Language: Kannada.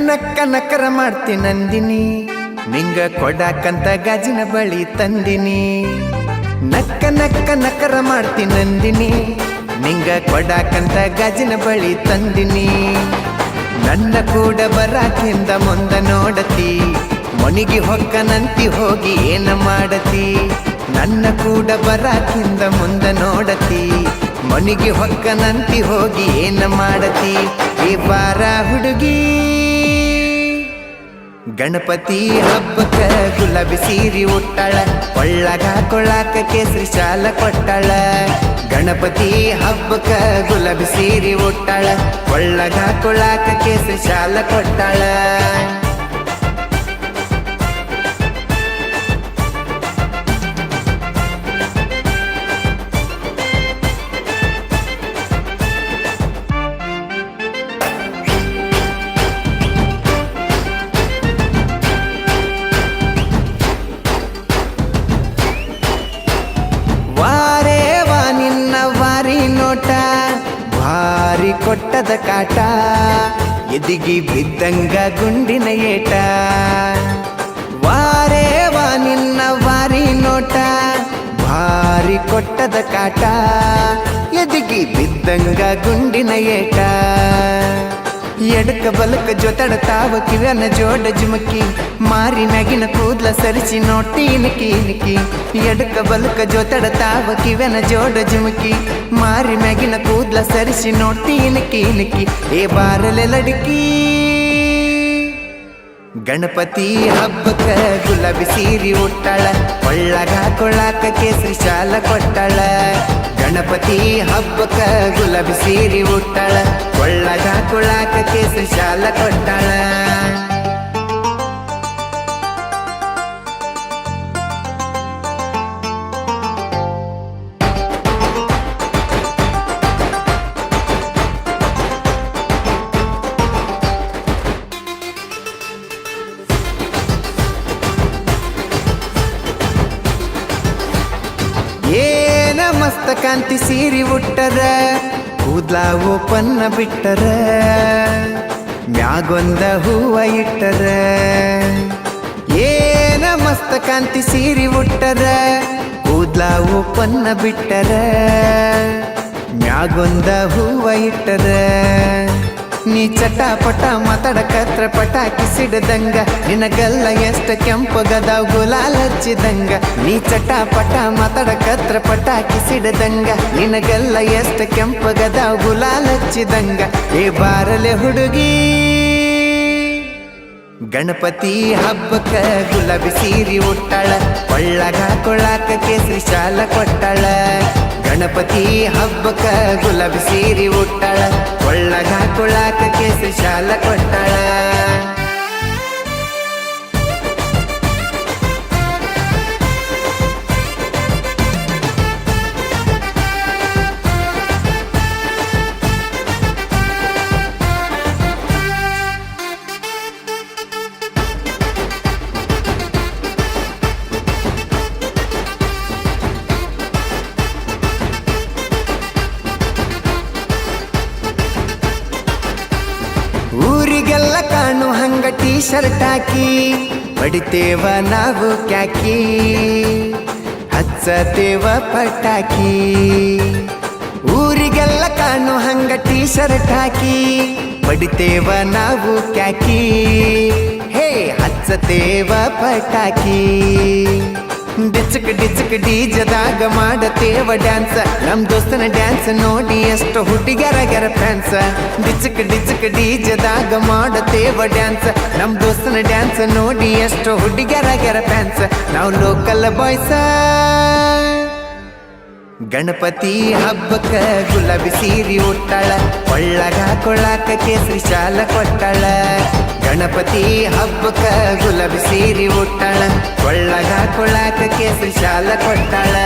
ನಕ್ಕ ನಕರ ಮಾಡ್ತಿ ನಂದಿನಿ. ನಿಂಗ ಕೊಡಾಕಂತ ಗಾಜಿನ ಬಳಿ ತಂದಿನಿ. ನಕ್ಕ ನಕ್ಕ ನಕರ ಮಾಡ್ತಿ ನಂದಿನಿ. ನಿಂಗ ಕೊಡಾಕಂತ ಗಾಜಿನ ಬಳಿ ತಂದಿನಿ. ನನ್ನ ಕೂಡ ಬರಾಕಿಂದ ಮುಂದ ನೋಡತಿ. ಮೊನಿಗಿ ಹೊಕ್ಕನಂತಿ ಹೋಗಿ ಏನ ಮಾಡತಿ. ನನ್ನ ಕೂಡ ಬರಾಕಿಂದ ಮುಂದ ನೋಡತಿ. ಮನಿಗೆ ಹೊಕ್ಕನಂತಿ ಹೋಗಿ ಏನ ಮಾಡತಿ. ಈ ಬಾರ ಹುಡುಗಿ ಗಣಪತಿ ಹಬ್ಬಕ್ಕ ಗುಲಾಬಿ ಸೀರಿ ಉಟ್ಟಾಳ, ಒಳ್ಳಗ ಕೊಳ್ಳಾಕ ಕೇಸರಿ ಶಾಲ ಕೊಟ್ಟಳ. ಗಣಪತಿ ಹಬ್ಬಕ್ಕ ಗುಲಾಬಿ ಸೀರಿ ಉಟ್ಟಾಳ, ಒಳ್ಳಗ ಕೊಳ್ಳಾಕ ಕೇಸರಿ ಶಾಲ ಕೊಟ್ಟಾಳ. ಕೊಟ್ಟದ ಕಾಟ, ಎದಿಗಿ ಬಿದ್ದಂಗ ಗುಂಡಿನ ಏಟ. ವಾರೇ ವಾ ನಿನ್ನ ವಾರಿ ನೋಟ, ಭಾರಿ ಕೊಟ್ಟದ ಕಾಟ, ಎದಿಗಿ ಬಿದ್ದಂಗ ಗುಂಡಿನ ಏಟ. ಎಡಕ ಬಲಕ ಜೊತಡ ತಾವ ಕಿವನ ಜೋಡ ಜುಮಕಿ, ಮಾರಿ ನಗಿನ ಕೂದ್ಲ ಸರಿಸಿ ನೋಟಿ ಇನಕಿ ಇನಕಿ. ಎಡಕ ಬಲಕ ಜೊತಡ ತಾವ ಕಿವನ ಜೋಡ ಜುಮಕಿ, ಮಾರಿ ಮ್ಯಾಗಿನ ಕೂದ್ಲ ಸರಿಸಿ ನೋಟಿ ಇನಕಿ ಇನಕಿ. ಏ ಬಾರಲೆ ಲಡಕಿ ಗಣಪತಿ ಹಬ್ಬಕ್ಕ ಗುಲಾಬಿ ಸೀರಿ ಉಟ್ಟಳ, ಒಳ್ಳಗ ಕೊಳ್ಳಾಕ ಕೇಸರಿ ಶಾಲ ಕೊಟ್ಟಾಳ. ಗಣಪತಿ ಹಬ್ಬಕ್ಕ ಗುಲಾಬಿ ಸೀರಿ ಉಟ್ಟಾಳ ಒಳ್ಳಗ ಕೊಳ್ಳಾಕ ಕೇಸರಿ ಶಾಲ ಕೊಟ್ಟಾಳ. ಮಸ್ತ ಕಾಂತಿ ಸೀರಿ ಉಟ್ಟರ, ಕೂದ್ಲ ಓಪನ್ನ ಬಿಟ್ಟರ, ಮ್ಯಾಗೊಂದ ಹೂವ ಇಟ್ಟರ. ಏನ ಮಸ್ತ ಕಾಂತಿ ಸೀರಿ ಉಟ್ಟರ, ಕೂದ್ಲ ಓಪನ್ನ ಬಿಟ್ಟರ, ಮ್ಯಾಗೊಂದ ಹೂವ ಇಟ್ಟರ. ನೀ ಚಟಾಪಟ ಮಾತಾಡಕತ್ರ ಪಟಾಕಿ ಸಿಡದಂಗ ನಿನಗಲ್ಲ ಎಷ್ಟ ಕೆಂಪಗದಾವ್ ಗುಲಾಲ್ ಹಚ್ಚಿದಂಗ. ನೀ ಚಟಾಪಟ ಮಾತಾಡಕತ್ರ ಪಟಾಕಿ ಸಿಡದಂಗ ನಿನಗಲ್ಲ ಎಷ್ಟ ಕೆಂಪಗದಾವ್ ಗುಲಾಲ್ ಹಚ್ಚಿದಂಗ. ಏ ಬಾರಲೆ ಹುಡುಗಿ. ಗಣಪತಿ ಹಬ್ಬಕ್ಕ ಗುಲಾಬಿ ಸೀರಿ ಉಟ್ಟಾಳ. ಒಳ್ಳಗ ಕೊಳ್ಳಾಕ ಕೇಸರಿ ಶಾಲ ಕೊಟ್ಟಾಳ. ಗಣಪತಿ ಹಬ್ಬಕ್ಕ ಗುಲಾಬಿ ಸೀರಿ ಉಟ್ಟಾಳ ಒಳ್ಳಗ ಕೊಳ್ಳಾಕ ಕೇಸರಿ ಶಾಲ ಕೊಟ್ಟಾಳ. ಹಂಗ ಟೀ ಶರ್ಟ್ ಹಾಕಿ ಬಡಿತೇವ ನಾವು ಕ್ಯಾಕಿ ಹಚ್ಚತೇವ ಪಟಾಕಿ ಊರಿಗೆಲ್ಲ ಕಾಣು ಹಂಗ ಟೀ ಶರ್ಟ್ ಹಾಕಿ ಬಡಿತೇವ ನಾವು ಕ್ಯಾಕಿ ಹೇ ಹಚ್ಚತೇವ ಪಟಾಕಿ ಡಿಚಕ್ ಡಿಚಕ್ ಡೀಜದಾಗ ಮಾಡತೇವ ಡ್ಯಾನ್ಸ್. ನಮ್ ದೋಸ್ತನ ಡ್ಯಾನ್ಸ್ ನೋಡಿ ಎಷ್ಟು ಹುಟ್ಟಿಗ್ಯಾರ ಗೆರ ಫ್ಯಾನ್ಸ್. ಡಿಚಕ್ ಡಿಚಕ್ ಡೀಜದಾಗ ಮಾಡತೇವ ಡ್ಯಾನ್ಸ್. ನಮ್ ದೋಸ್ತನ ಡ್ಯಾನ್ಸ್ ನೋಡಿ ಎಷ್ಟು ಹುಟ್ಟಿಗ್ಯಾರ ಗೆರ ಫ್ಯಾನ್ಸ್. ನಾವು ಲೋಕಲ್ ಬಾಯ್ಸ. ಗಣಪತಿ ಹಬ್ಬಕ್ಕ ಗುಲಾಬಿ ಸೀರಿ ಉಟ್ಟಾಳ, ಒಳ್ಳಗ ಕೊಳ್ಳಾಕ ಕೇಸರಿ ಶಾಲ ಕೊಟ್ಟಳ. ಗಣಪತಿ ಹಬ್ಬಕ್ಕ ಗುಲಾಬಿ ಸೀರಿ ಉಟ್ಟಾಳ, ಒಳ್ಳಗ ಕೊಳ್ಳಾಕ ಕೇಸರಿ ಶಾಲ ಕೊಟ್ಟಾಳ.